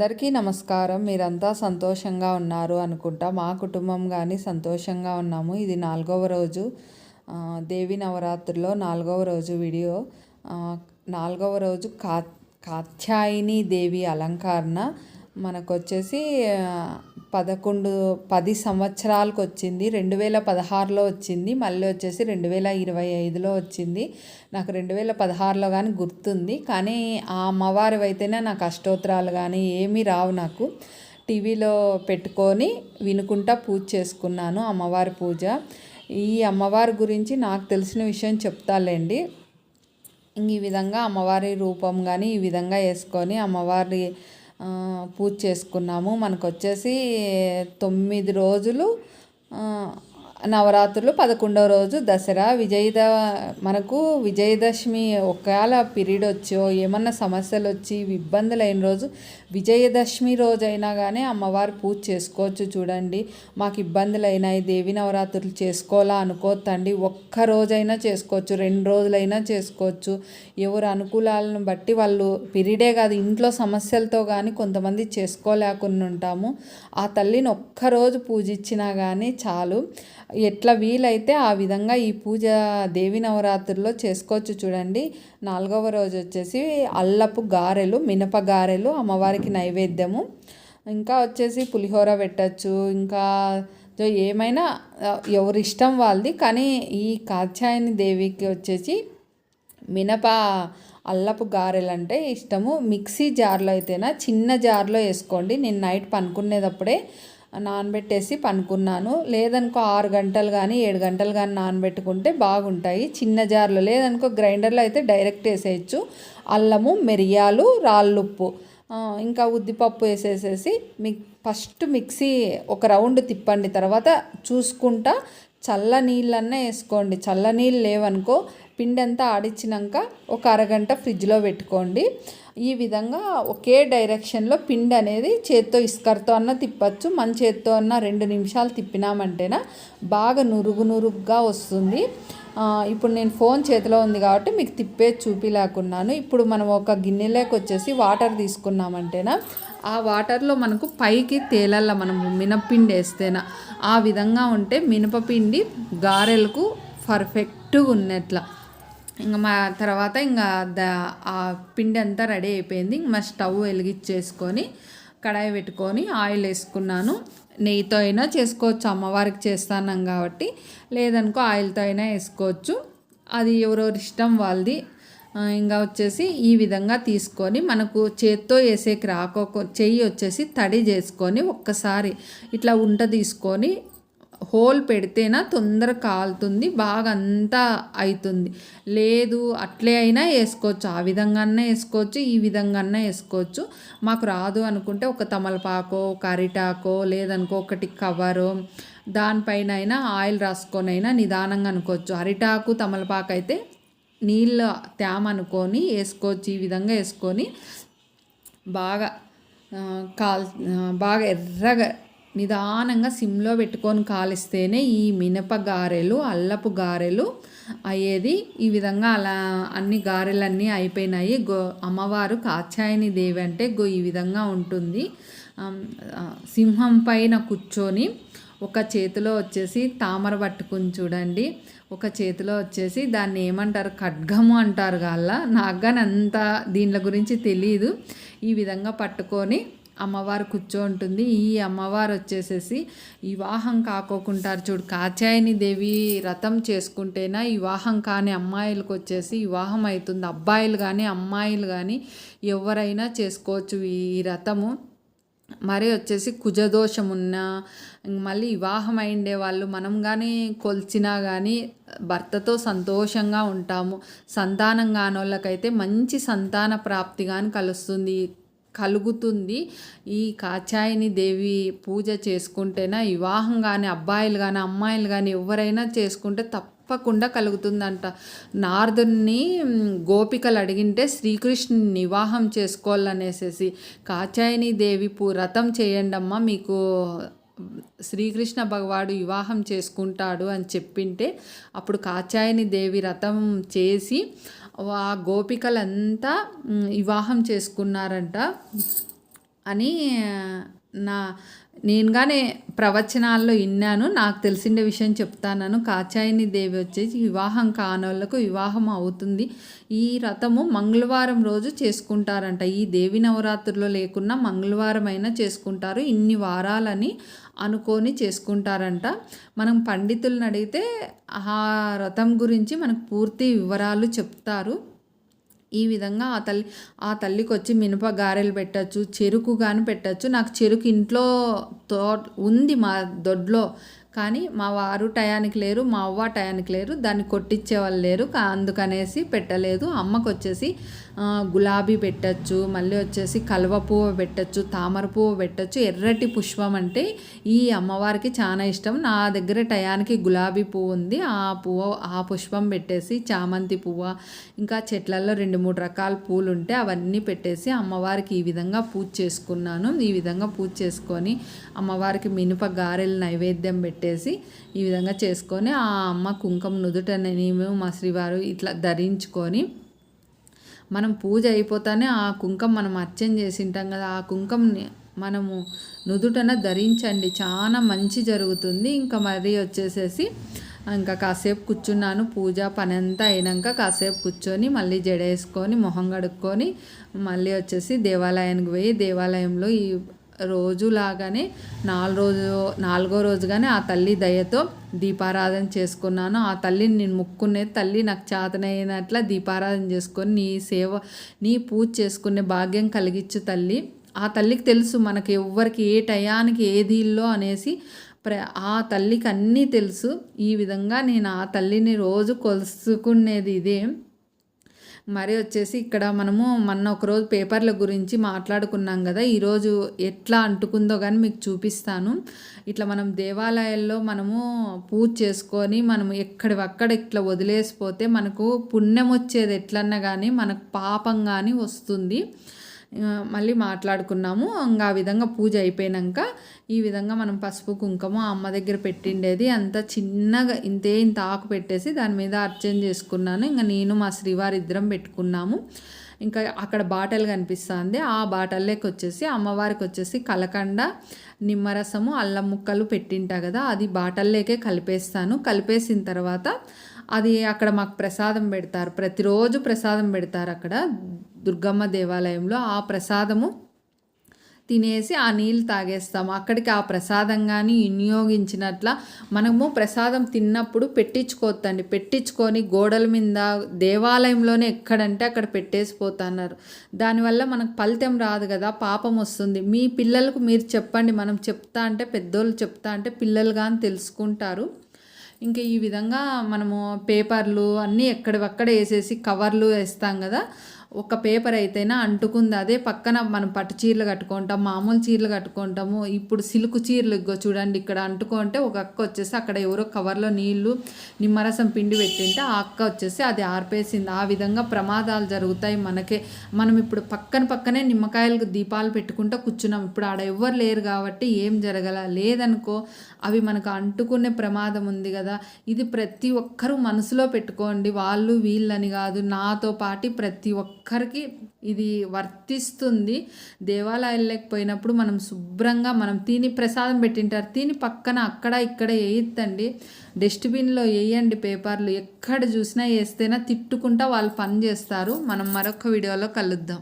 అందరికీ నమస్కారం. మీరంతా సంతోషంగా ఉన్నారు అనుకుంటా. మా కుటుంబం కానీ సంతోషంగా ఉన్నాము. ఇది నాలుగవ రోజు. దేవి నవరాత్రిలో నాలుగవ రోజు వీడియో. నాలుగవ రోజు కా కాత్యాయిని దేవి అలంకరణ. మనకు వచ్చేసి పదకొండు పది సంవత్సరాలకు వచ్చింది. రెండు వేల పదహారులో వచ్చింది. మళ్ళీ వచ్చేసి రెండు వేల ఇరవై ఐదులో వచ్చింది. నాకు రెండు వేల పదహారులో కానీ గుర్తుంది. కానీ ఆ అమ్మవారి అయితేనే నాకు అష్టోత్తరాలు కానీ ఏమీ రావు నాకు. టీవీలో పెట్టుకొని వినుకుంటా పూజ చేసుకున్నాను అమ్మవారి పూజ. ఈ అమ్మవారి గురించి నాకు తెలిసిన విషయం చెప్తాలేండి. ఈ విధంగా అమ్మవారి రూపం కానీ ఈ విధంగా వేసుకొని అమ్మవారి పూజ చేసుకున్నాము. మనకు వచ్చేసి తొమ్మిది రోజులు నవరాత్రులు పదకొండవ రోజు దసరా విజయద మనకు విజయదశమి ఒకవేళ పీరియడ్ వచ్చో ఏమన్నా సమస్యలు వచ్చి ఇబ్బందులు అయిన రోజు విజయదశమి రోజు అయినా కానీ అమ్మవారి పూజ చేసుకోవచ్చు చూడండి. మాకు ఇబ్బందులు అయినాయి దేవి నవరాత్రులు చేసుకోవాలా అనుకోతండి ఒక్క రోజైనా చేసుకోవచ్చు రెండు రోజులైనా చేసుకోవచ్చు. ఎవరు అనుకూలాలను బట్టి వాళ్ళు పీరియడే కాదు ఇంట్లో సమస్యలతో కానీ కొంతమంది చేసుకోలేకుండా ఉంటాము. ఆ తల్లిని ఒక్కరోజు పూజించినా కానీ చాలు. ఎట్లా వీలైతే ఆ విధంగా ఈ పూజ దేవి నవరాత్రుల్లో చేసుకోవచ్చు చూడండి. నాలుగవ రోజు వచ్చేసి అల్లపు గారెలు మినప గారెలు అమ్మవారికి నైవేద్యము. ఇంకా వచ్చేసి పులిహోర పెట్టచ్చు. ఇంకా ఏమైనా ఎవరిష్టం వాళ్ళది. కానీ ఈ కాత్యాయని దేవికి వచ్చేసి మినప అల్లపు గారెలు అంటే ఇష్టము. మిక్సీ జార్లో అయితేనా చిన్న జార్లో వేసుకోండి. నేను నైట్ పనుకునేటప్పుడే నానబెట్టేసి పనుకున్నాను. లేదనుకో ఆరు గంటలు కానీ ఏడు గంటలు కానీ నానబెట్టుకుంటే బాగుంటాయి. చిన్న జార్లో లేదనుకో గ్రైండర్లో అయితే డైరెక్ట్ వేసేయచ్చు. అల్లము మిరియాలు రాళ్ళుప్పు. ఇంకా ఉద్దిపప్పు వేసేసేసి మిక్ ఫస్ట్ మిక్సీ ఒక రౌండ్ తిప్పండి. తర్వాత చూసుకుంటా చల్ల నీళ్ళన్నా వేసుకోండి. చల్ల నీళ్ళు లేవనుకో పిండి అంతా ఆడిచ్చినాక ఒక అరగంట ఫ్రిడ్జ్లో పెట్టుకోండి. ఈ విధంగా ఒకే డైరెక్షన్లో పిండి అనేది చేత్తో ఇస్కర్తో అన్న తిప్పచ్చు మన చేత్తో అన్న రెండు నిమిషాలు తిప్పినామంటేనా బాగా నురుగు నురుగుగా వస్తుంది. ఇప్పుడు నేను ఫోన్ చేతిలో ఉంది కాబట్టి మీకు తిప్పే చూపిలేకున్నాను ఇప్పుడు మనం ఒక గిన్నెలోకి వచ్చేసి వాటర్ తీసుకున్నామంటేనా ఆ వాటర్లో మనకు పైకి తేలల్లా మనం మినపిండి వేస్తేనా ఆ విధంగా ఉంటే మినపపిండి గారెలకు పర్ఫెక్ట్గా ఉన్నట్లా. ఇంకా మా తర్వాత ఇంకా ద ఆ పిండి అంతా రెడీ అయిపోయింది. మా స్టవ్ వెలిగించేసుకొని కడాయి పెట్టుకొని ఆయిల్ వేసుకున్నాను. నెయ్యితో అయినా చేసుకోవచ్చు. అమ్మవారికి చేస్తాను కాబట్టి. లేదనుకో ఆయిల్తో అయినా వేసుకోవచ్చు. అది ఎవరెవరి ఇష్టం వాళ్ళది. ఇంకా వచ్చేసి ఈ విధంగా తీసుకొని మనకు చేత్తో వేసేకి రాకో చెయ్యి వచ్చేసి తడి చేసుకొని ఒక్కసారి ఇట్లా ఉంట తీసుకొని హోల్ పెడితేనా తొందర కాలుతుంది బాగా అంతా అవుతుంది లేదు అట్లే అయినా వేసుకోవచ్చు. ఆ విధంగానే వేసుకోవచ్చు ఈ విధంగానే వేసుకోవచ్చు. మాకు రాదు అనుకుంటే ఒక తమలపాకో ఒక అరిటాకో లేదనుకో ఒకటి కవరు దానిపైన అయినా ఆయిల్ రాసుకొని అయినా నిదానంగా అనుకోవచ్చు. అరిటాకు తమలపాకు అయితే నీళ్ళ తేమ అనుకొని వేసుకోవచ్చు. ఈ విధంగా వేసుకొని బాగా కాల్ బాగా ఎర్రగా నిదానంగా సిమ్లో పెట్టుకొని కాలిస్తేనే ఈ మినప గారెలు అల్లపు గారెలు అయ్యేది. ఈ విధంగా అలా అన్ని గారెలన్నీ అయిపోయినాయి. గో అమ్మవారు కాచాయని దేవి అంటే గో ఈ విధంగా ఉంటుంది. సింహం పైన కూర్చొని ఒక చేతిలో వచ్చేసి తామర పట్టుకుని చూడండి. ఒక చేతిలో వచ్చేసి దాన్ని ఏమంటారు? ఖడ్గము అంటారు కాళ్ళ నాకు కానీ అంత గురించి తెలియదు ఈ విధంగా పట్టుకొని అమ్మవారు కూర్చోంటుంది. ఈ అమ్మవారు వచ్చేసేసి వివాహం కాకోకుంటారు చూడు. కాచాయని దేవి రథం చేసుకుంటేనా వివాహం కాని అమ్మాయిలకు వచ్చేసి వివాహం అవుతుంది. అబ్బాయిలు కానీ అమ్మాయిలు కానీ ఎవరైనా చేసుకోవచ్చు ఈ రథము మరి వచ్చేసి కుజదోషం ఉన్న మళ్ళీ వివాహం అయిండే వాళ్ళు మనం కానీ కొలిచినా కానీ భర్తతో సంతోషంగా ఉంటాము. సంతానం కానోళ్ళకైతే మంచి సంతాన ప్రాప్తి కానీ కలుస్తుంది. కలుగుతుంది. ఈ కాచాయిని దేవి పూజ చేసుకుంటేనా వివాహం కానీ అబ్బాయిలు కానీ అమ్మాయిలు కానీ ఎవరైనా చేసుకుంటే తప్పకుండా కలుగుతుందంట. నారదుని గోపికలు అడిగింటే శ్రీకృష్ణుని వివాహం చేసుకోవాలనేసేసి కాచాయిని దేవి పూ రథం చేయండి మీకు శ్రీకృష్ణ భగవాడు వివాహం చేసుకుంటాడు అని చెప్పింటే అప్పుడు కాచాయని దేవి రథం చేసి ఆ గోపికలంతా వివాహం చేసుకున్నారంట అని నా నేనుగానే ప్రవచనాల్లో విన్నాను నాకు తెలిసిన విషయం చెప్తాను కాచాయిని దేవి వచ్చేసి వివాహం కానోళ్ళకు వివాహం అవుతుంది. ఈ రథము మంగళవారం రోజు చేసుకుంటారంట. ఈ దేవి నవరాత్రుల్లో లేకున్నా మంగళవారం అయినా చేసుకుంటారు. ఇన్ని వారాలని అనుకొని చేసుకుంటారంట. మనం పండితులను అడిగితే ఆ రథం గురించి మనకు పూర్తి వివరాలు చెప్తారు. ఈ విధంగా ఆ తల్లి ఆ తల్లికి వచ్చి మినప గారెలు పెట్టచ్చు చెరుకు కానీ పెట్టచ్చు. నాకు చెరుకు ఇంట్లో తో ఉంది మా దొడ్లో. కానీ మా వారు టయానికి లేరు మా అవ్వ టయానికి లేరు దాన్ని కొట్టించే వాళ్ళు లేరు. అందుకనేసి పెట్టలేదు. అమ్మకు వచ్చేసి గులాబీ పెట్టచ్చు మళ్ళీ వచ్చేసి కలువ పువ్వు పెట్టచ్చు తామర పువ్వు పెట్టచ్చు ఎర్రటి పుష్పం అంటే ఈ అమ్మవారికి చాలా ఇష్టం. నా దగ్గర టయానికి గులాబీ పువ్వు ఉంది. ఆ పువ్వు ఆ పుష్పం పెట్టేసి చామంతి పువ్వు ఇంకా చెట్లలో రెండు మూడు రకాల పూలు ఉంటే అవన్నీ పెట్టేసి అమ్మవారికి ఈ విధంగా పూజ చేసుకున్నాను. ఈ విధంగా పూజ చేసుకొని అమ్మవారికి మినప గారెలు నైవేద్యం పెట్టేసి ఈ విధంగా చేసుకొని ఆ అమ్మ కుంకుమ నుదుట నేను మా శ్రీవారు ఇట్లా ధరించుకొని మనం పూజ అయిపోతానే ఆ కుంకం మనం అర్చన చేసి ఉంటాం కదా ఆ కుంకం మనము నుదుటన ధరించండి. చాలా మంచి జరుగుతుంది. ఇంకా మరీ వచ్చేసేసి ఇంకా కాసేపు కూర్చున్నాను. పూజ పని అంతా అయినాక కాసేపు కూర్చొని మళ్ళీ జడేసుకొని మొహం కడుక్కొని మళ్ళీ వచ్చేసి దేవాలయానికి పోయి దేవాలయంలో ఈ రోజులాగానే నాలుగు రోజు నాలుగో రోజుగానే ఆ తల్లి దయతో దీపారాధన చేసుకున్నాను. ఆ తల్లిని నేను ముక్కునే తల్లి నాకు చేతనైనట్ల దీపారాధన చేసుకొని నీ సేవ నీ పూజ చేసుకునే భాగ్యం కలిగించు తల్లి. ఆ తల్లికి తెలుసు మనకి ఎవ్వరికి ఏ టయానికి ఏది ఇల్లో అనేసి ప్ర ఆ తల్లికి అన్నీ తెలుసు. ఈ విధంగా నేను ఆ తల్లిని రోజు కొలుసుకునేది ఇదే. మరి వచ్చేసి ఇక్కడ మనము మొన్న ఒకరోజు పేపర్ల గురించి మాట్లాడుకున్నాం కదా ఈరోజు ఎట్లా అంటుకుందో కానీ మీకు చూపిస్తాను. ఇట్లా మనం దేవాలయాల్లో మనము పూజ చేసుకొని మనం ఎక్కడివక్కడ ఇట్లా వదిలేసిపోతే మనకు పుణ్యం వచ్చేది ఎట్లన్నా కానీ మనకు పాపం కానీ వస్తుంది. మళ్ళీ మాట్లాడుకున్నాము. ఇంకా ఆ విధంగా పూజ అయిపోయాక ఈ విధంగా మనం పసుపు కుంకుమ అమ్మ దగ్గర పెట్టిండేది. అంత చిన్నగా ఇంతే ఇంత ఆకు పెట్టేసి దాని మీద అర్చన చేసుకున్నాను. ఇంకా నేను మా శ్రీవారి ఇద్దరం పెట్టుకున్నాము. ఇంకా అక్కడ బాటలు కనిపిస్తుంది. ఆ బాటల్లోకి వచ్చేసి అమ్మవారికి వచ్చేసి కలకండ నిమ్మరసము అల్లం ముక్కలు పెట్టింటా కదా అది బాటల్లోకే కలిపేస్తాను. కలిపేసిన తర్వాత అది అక్కడ మాకు ప్రసాదం పెడతారు. ప్రతిరోజు ప్రసాదం పెడతారు అక్కడ దుర్గమ్మ దేవాలయంలో. ఆ ప్రసాదము తినేసి ఆ నీళ్ళు తాగేస్తాము అక్కడికి ఆ ప్రసాదం కానీ వినియోగించినట్ల మనము ప్రసాదం తిన్నప్పుడు పెట్టించుకోవద్దండి. పెట్టించుకొని గోడల మీద దేవాలయంలోనే ఎక్కడంటే అక్కడ పెట్టేసిపోతున్నారు దానివల్ల మనకు ఫలితం రాదు కదా పాపం వస్తుంది. మీ పిల్లలకు మీరు చెప్పండి. మనం చెప్తా అంటే పెద్దోళ్ళు చెప్తా అంటే పిల్లలు కానీ తెలుసుకుంటారు. ఇంకా ఈ విధంగా మనము పేపర్లు అన్నీ ఎక్కడివక్కడ వేసేసి కవర్లు వేస్తాం కదా ఒక పేపర్ అయితేనా అంటుకుంది. అదే పక్కన మనం పట్టు చీరలు కట్టుకుంటాం మామూలు చీరలు కట్టుకుంటాము. ఇప్పుడు సిల్క్ చీరలు ఇగ్గో చూడండి ఇక్కడ అంటుకుంటే ఒక అక్క వచ్చేసి అక్కడ ఎవరో కవర్లో నీళ్ళు నిమ్మరసం పిండి పెట్టింటే ఆ అక్క వచ్చేసి అది ఆర్పేసింది. ఆ విధంగా ప్రమాదాలు జరుగుతాయి మనకే. మనం ఇప్పుడు పక్కన పక్కనే నిమ్మకాయలకు దీపాలు పెట్టుకుంటూ కూర్చున్నాం. ఇప్పుడు ఆడ ఎవ్వరు లేరు కాబట్టి ఏం జరగల? లేదనుకో అవి మనకు అంటుకునే ప్రమాదం ఉంది కదా. ఇది ప్రతి ఒక్కరూ మనసులో పెట్టుకోండి. వాళ్ళు వీళ్ళని కాదు నాతో పాటు ప్రతి ఒక్క ఒక్కరికి ఇది వర్తిస్తుంది. దేవాలయాలకు పోయినప్పుడు మనం శుభ్రంగా మనం తిని ప్రసాదం పెట్టింటారు. తిని పక్కన అక్కడ ఇక్కడ వేయద్దండి డస్ట్బిన్లో వేయండి పేపర్లు. ఎక్కడ చూసినా వేస్తేనే తిట్టుకుంటా వాళ్ళు పని చేస్తారు. మనం మరొక వీడియోలో కలుద్దాం.